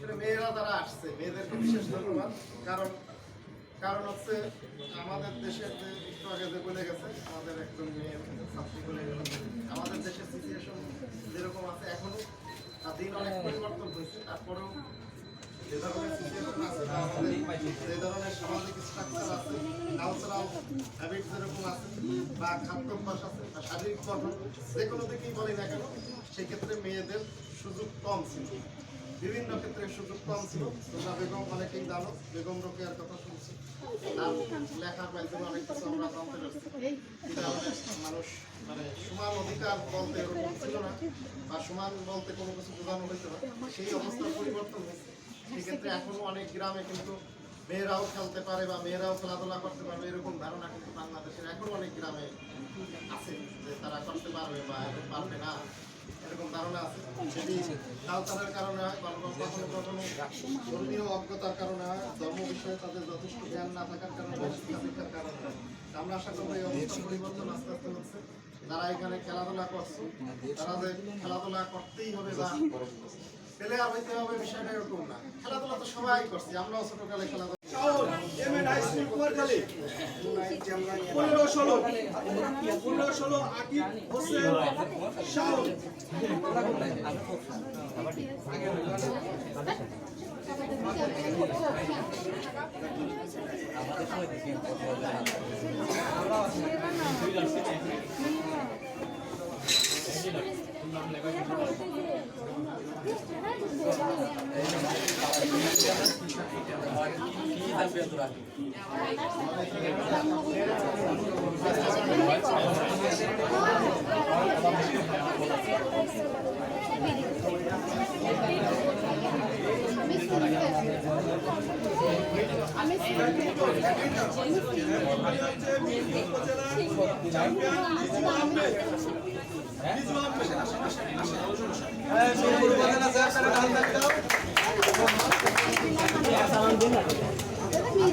করে মেয়েরা যারা আসছে। মেয়েদেরকে বিশেষ ধন্যবাদ। কারণ কারণ হচ্ছে আমাদের দেশের যে একটু আগে যে বলে গেছে, আমাদের একজন মেয়ে ছাত্রী বলে গেল। আমাদের দেশের সিচুয়েশন যেরকম আছে এখনও দিন অনেক পরিবর্তন হয়েছে। তারপরেও বা খাদ্যাভ্যাস শারীরিক গঠন, যে কোনো না কেন, সেক্ষেত্রে মেয়েদের সুযোগ কম ছিল। বিভিন্ন ক্ষেত্রে সুযোগ কম ছিল। তোমরা বেগম, অনেকেই জানো, বেগম রোকেয়ার কথা শুনছি। আর লেখার মাধ্যমে অনেক কিছু আমরা জানতে পারছি। মানুষ মানে সমান অধিকার বলতে ছিল না, বা সমান বলতে কোনো কিছু বোঝানো হইতো না। সেই অবস্থার পরিবর্তন হয়েছে সেক্ষেত্রে এখনও অনেক গ্রামে কিন্তু মেয়েরাও খেলতে পারে বা মেয়েরাও খেলাধুলা করতে পারবে, এরকম ধারণা কিন্তু বাংলাদেশের এখনও অনেক গ্রামে আছে যে তারা করতে পারবে বা পারবে না। আমরা আশা পরিবর্তন আস্তে আস্তে হচ্ছে। এখানে খেলাধুলা করছে, তারা খেলাধুলা করতেই হবে বা প্লেয়ার হইতে হবে বিষয়টা এরকম না। খেলাধুলা তো সবাই করছি, আমরাও ছোটকালে খেলাধুলা Shaon M N high champion Liju Ahmed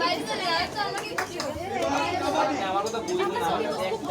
বাইরে চলে তো আমাকে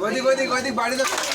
ওইদিক ওইদিক ওইদিক বাড়িতে টাকা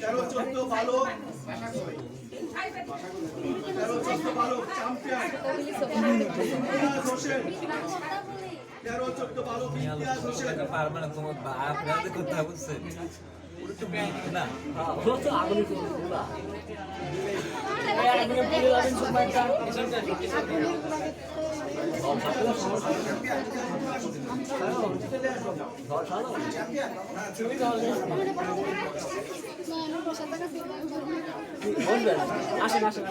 তেরো চোদ্দ বালো তেরো চোদ্দ বালো চ্যাম্পিয়ন ইমতিয়াজ হোসেন তেরো চোদ্দ বালো ইমতিয়াজ হোসেন পারবে না তোমার আপনাদের করতে হবে না আসেন আসেন